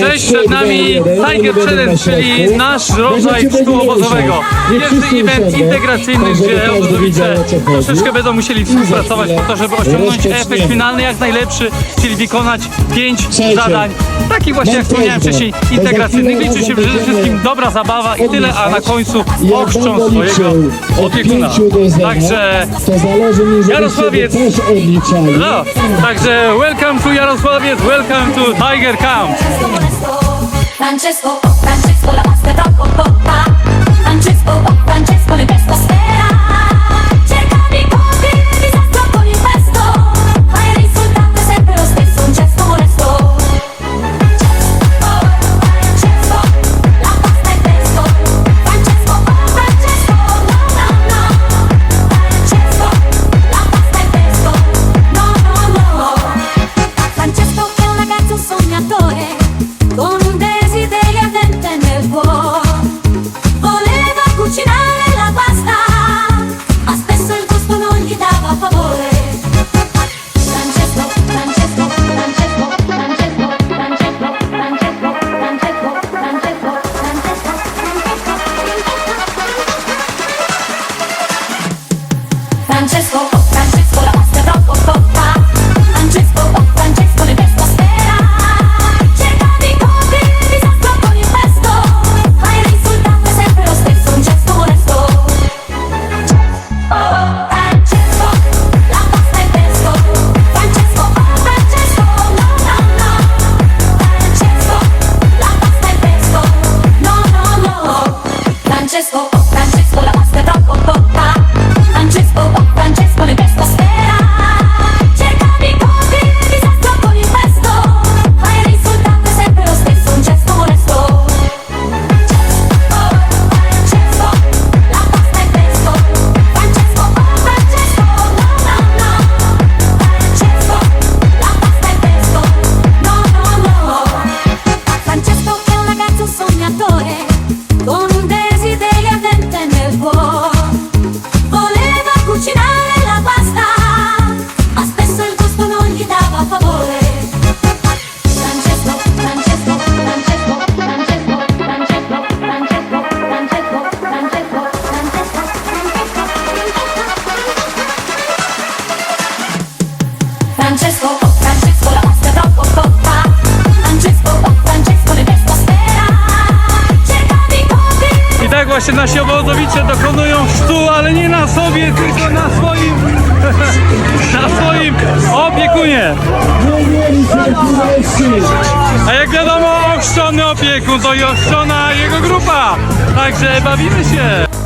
Cześć, przed nami Tiger Challenge, czyli nasz rodzaj chrztu obozowego. Pierwszy event integracyjny, gdzie obozowicze troszeczkę będą musieli współpracować po to, żeby osiągnąć efekt finalny jak najlepszy, czyli wykonać pięć zadań. Takich właśnie jak wspomniałem wcześniej, integracyjnych. Liczy się przede wszystkim dobra zabawa i tyle, a na końcu ochrzczą swojego opiekuna. Także Jarosławiec. no, także welcome to Jarosławiec, welcome to Tiger Camp. Francesco, oh Francesco, la pasta troppo cotta. Francesco, oh Francesco, le pesto spera. Cerca di compiere il disastro con il pesto. Ma il risultato è sempre lo stesso, un gesto molesto. Oh, Francesco, la pasta è pesto. Francesco, oh Francesco, no, no, no. Francesco, la pasta è pesto. No, no, no. Francesco è un ragazzo sognatore donde właśnie nasi obozowicze dokonują chrztu, ale nie na sobie, tylko na swoim, na swoim opiekunie. A jak wiadomo, ochrzczony opiekun to i ochrzczona jego grupa. Także bawimy się.